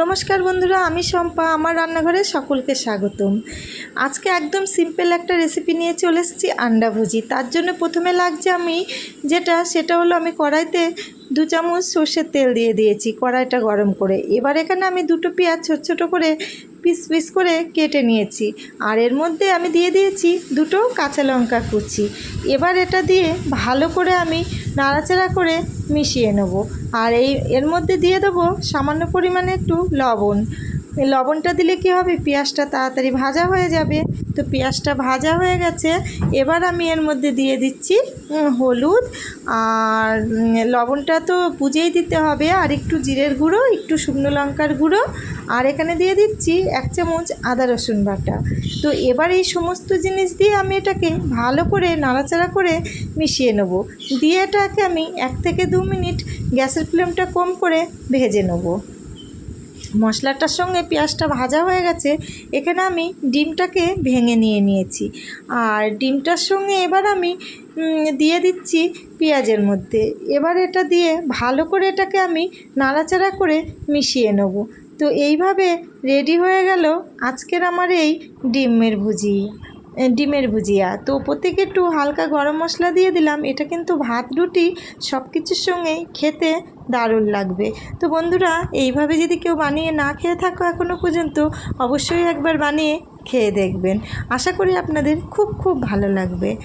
নমস্কার বন্ধুরা, আমি শম্পা। আমার রান্নাঘরে সকলকে স্বাগতম। আজকে একদম সিম্পল একটা রেসিপি নিয়ে চলে এসেছি, আন্ডা ভুজি। তার জন্য প্রথমে লাগছে আমি যেটা, সেটা হলো আমি কড়াইতে দু চামচ সর্ষের তেল দিয়ে দিয়েছি, কড়াইটা গরম করে। এবার এখানে আমি দুটো পেঁয়াজ ছোট ছোট করে পিস পিস করে কেটে নিয়েছি। আর এর মধ্যে আমি দিয়ে দিয়েছি দুটো কাঁচা লঙ্কা কুচি। এবার এটা দিয়ে ভালো করে আমি নাড়াচাড়া করে মিশিয়ে নেব। আর এই এর মধ্যে দিয়ে দেবো সামান্য পরিমাণে একটু লবণ। লবণটা দিলে কি হবে? পেঁয়াজটা তাড়াতাড়ি ভাজা হয়ে যাবে। তো পেঁয়াজটা ভাজা হয়ে গেছে। এবার আমি এর মধ্যে দিয়ে দিচ্ছি হলুদ। আর লবণটা তো বুঝেই দিতে হবে। আর একটু জিরের গুঁড়ো, একটু শুকনো লঙ্কার গুঁড়ো। আর এখানে দিয়ে দিচ্ছি এক চামচ আদা রসুন বাটা। তো এবার এই সমস্ত জিনিস দিয়ে আমি এটাকে ভালো করে নাড়াচাড়া করে মিশিয়ে নেব। দিয়ে এটাকে আমি এক থেকে দু মিনিট গ্যাসের ফ্লেমটা কম করে ভেজে নেব। মশলাটার সঙ্গে পেঁয়াজটা ভাজা হয়ে গেছে, এখানে আমি ডিমটাকে ভেঙে নিয়ে নিয়েছি। আর ডিমটার সঙ্গে এবার আমি দিয়ে দিচ্ছি পেঁয়াজের মধ্যে। এবার এটা দিয়ে ভালো করে এটাকে আমি নাড়াচাড়া করে মিশিয়ে নেব। তো এইভাবে রেডি হয়ে গেল আজকের আমার এই ডিমের ভুজি। ডিমের ভুজিয়া। তো প্রত্যেকে একটু হালকা গরম মশলা দিয়ে দিলাম। এটা কিন্তু ভাত, রুটি সব কিছুর সঙ্গেই খেতে দারুণ লাগবে। তো বন্ধুরা, এইভাবে যদি কেউ বানিয়ে না খেয়ে থাকো এখনও পর্যন্ত, অবশ্যই একবার বানিয়ে খেয়ে দেখবেন। আশা করি আপনাদের খুব খুব ভালো লাগবে।